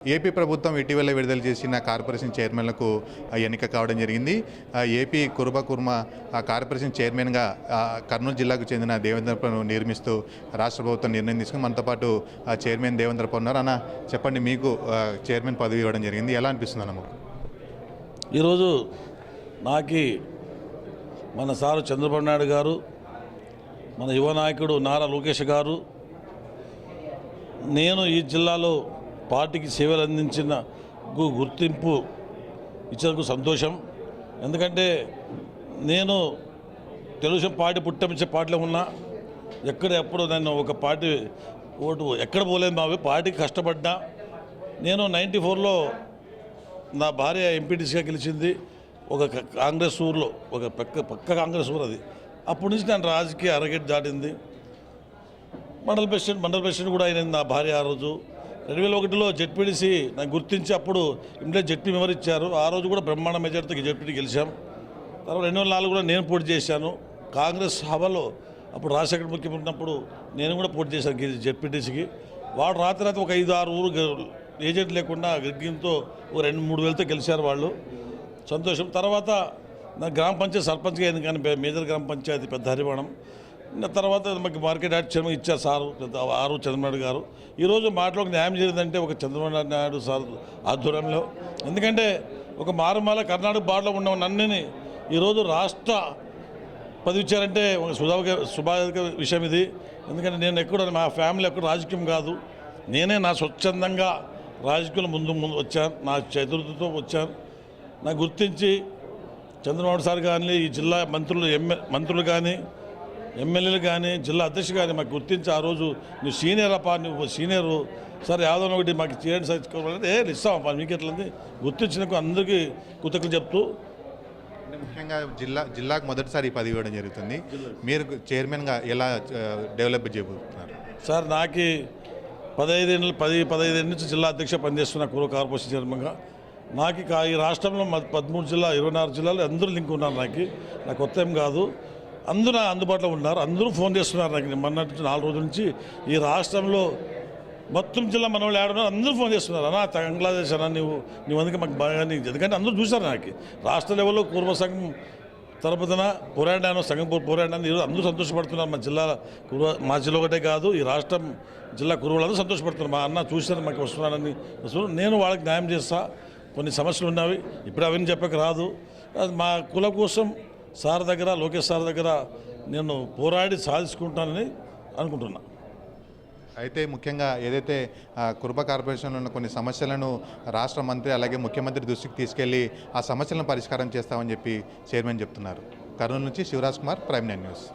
AP ప్రభుత్వం ఇటీవల విడుదల చేసిన కార్పొరేషన్ చైర్మన్లకు ఆ, ఎన్నిక కావడం జరిగింది. ఏపీ కుర్బ కుర్మ ఆ కార్పొరేషన్ చైర్మన్గా కర్నూలు జిల్లాకు చెందిన దేవేంద్రపను నిర్మిస్తూ రాష్ట్ర ప్రభుత్వం నిర్ణయం తీసుకుని మనతో పాటు ఆ చైర్మన్ దేవేంద్రప ఉన్నారు. అన్న చెప్పండి మీకు చైర్మన్ పదవి ఇవ్వడం జరిగింది. ఎలా అనిపిస్తుంది అన్న ఈరోజు నాకి మన సారు చంద్రబాబు నాయుడు గారు మన యువ నాయకుడు నారా లోకేష్ గారు నేను ఈ జిల్లాలో పార్టీకి సేవలు అందించిన గు- గుర్తింపు ఇచ్చినందుకు సంతోషం. ఎందుకంటే నేను తెలుగుదేశం పార్టీ పుట్టమించే పార్టీలో ఉన్నా ఎక్కడ ఎప్పుడు నేను ఒక పార్టీ ఓటు ఎక్కడ పోలేదు మావి పార్టీకి కష్టపడ్డా. నేను నైంటీ ఫోర్లో నా భార్య ఎంపీటీసీగా గెలిచింది ఒక కాంగ్రెస్ ఊర్లో ఒక పక్క పక్క కాంగ్రెస్ ఊరు అది. అప్పటి నుంచి నేను రాజకీయ అరగెట్ దాటింది. మండల ప్రెసిడెంట్ మండల ప్రెసిడెంట్ కూడా అయినది నా భార్య ఆ రోజు. రెండు వేల ఒకటిలో జెడ్పీడీసీ నాకు గుర్తించి అప్పుడు ఇంట్లో జెడ్పీ మెంబర్ ఇచ్చారు. ఆ రోజు కూడా బ్రహ్మాండ మెజార్టీతో జెడ్పీటీ గెలిచాం. తర్వాత రెండు వేల నాలుగు కూడా నేను పోటీ చేశాను. కాంగ్రెస్ హవాలో అప్పుడు రాజశేఖర ముఖ్యమంత్రి ఉన్నప్పుడు నేను కూడా పోటీ చేశాను గి- జెడ్పీటీసీకి వాడు రాత్రి రాత్రి ఒక ఐదు ఆరు ఊరు ఏజెంట్ లేకుండా గ్రిగ్గింతో ఒక రెండు మూడు వేలతో గెలిచారు వాళ్ళు. సంతోషం. తర్వాత నా గ్రామ పంచాయతీ సర్పంచ్గా అయింది కానీ మేజర్ గ్రామ పంచాయతీ పెద్ద హరివాణం తర్వాత మాకు మార్కెట్ యాక్ట్ చైర్మన్ ఇచ్చారు సారు ఆరు చంద్రబాబు గారు. ఈరోజు మాటలో ఒక న్యాయం జరిగిందంటే ఒక చంద్రబాబు నాయుడు సార్ ఆధ్వర్యంలో. ఎందుకంటే ఒక మారుమాల కర్ణాటక బాటలో ఉన్న నన్నుని ఈరోజు రాష్ట్ర పదవి ఇచ్చారంటే ఒక శుభాక శుభాక విషయం ఇది. ఎందుకంటే నేను ఎక్కడ మా ఫ్యామిలీ ఎక్కడ రాజకీయం కాదు. నేనే నా స్వచ్ఛందంగా రాజకీయంలో ముందు ముందు వచ్చాను నా చతుర్థతో వచ్చాను. నాకు గుర్తించి చంద్రబాబు సార్ కానీ ఈ జిల్లా మంత్రులు ఎమ్మె మంత్రులు కానీ ఎమ్మెల్యేలు కానీ జిల్లా అధ్యక్షులు కానీ మాకు గుర్తించి ఆ రోజు నువ్వు సీనియర్ అప్ప నువ్వు సీనియరు సార్ యాదవ్ ఒకటి మాకు చేయండి సార్ ఇచ్చుకోవాలంటే ఏ ఇస్తామప్ప మీకు ఎట్లంది? గుర్తించినందుకు అందరికీ కృతజ్ఞతలు చెప్తూ. ముఖ్యంగా జిల్లా జిల్లాకు మొదటిసారి ఈ పదవి ఇవ్వడం జరుగుతుంది. మీరు చైర్మన్గా ఎలా డెవలప్ చేయబోతున్నారు? సార్ నాకు పదహైదేళ్ళు పది పదహైదేళ్ళ నుంచి జిల్లా అధ్యక్ష పనిచేస్తున్న కురు కార్పొరేషన్ చైర్మన్గా. నాకు ఈ రాష్ట్రంలో పదమూడు జిల్లా ఇరవై నాలుగు జిల్లాలు అందరూ లింక్ ఉన్నారు నాకు. నాకు కొత్త ఏం కాదు. అందరూ అందుబాటులో ఉన్నారు. అందరూ ఫోన్ చేస్తున్నారు నాకు. మొన్నటి నుంచి నాలుగు రోజుల నుంచి ఈ రాష్ట్రంలో మొత్తం జిల్లా మన వాళ్ళు ఆడున్నారు అందరూ ఫోన్ చేస్తున్నారు. అన్నా బంగ్లాదేశ్ అన్నా నువ్వు నువ్వు అందుకే మాకు బాగా నీకు ఎందుకంటే అందరూ చూశారు నాకు. రాష్ట్ర లెవెల్లో పూర్వ సంఘం తరపున పోరాడాను సంఘం పోరాడాను ఈరోజు అందరూ సంతోషపడుతున్నారు. మా జిల్లా కురువ మా జిల్లా ఒకటే కాదు ఈ రాష్ట్రం జిల్లా కురువులు అందరూ సంతోషపడుతున్నారు. మా అన్న చూశారు మాకు వస్తున్నానని నేను వాళ్ళకి న్యాయం చేస్తా. కొన్ని సమస్యలు ఉన్నవి. ఇప్పుడు అవన్నీ చెప్పక రాదు. మా కుల కోసం సార్ దగ్గర లోకేష్ సార్ దగ్గర నేను పోరాడి సాధించుకుంటానని అనుకుంటున్నా. అయితే ముఖ్యంగా ఏదైతే కురుబ కార్పొరేషన్లో ఉన్న కొన్ని సమస్యలను రాష్ట్ర మంత్రి అలాగే ముఖ్యమంత్రి దృష్టికి తీసుకెళ్ళి ఆ సమస్యలను పరిష్కారం చేస్తామని చెప్పి చైర్మన్ చెప్తున్నారు. కర్నూలు నుంచి Shivaraj Kumar prime nine news.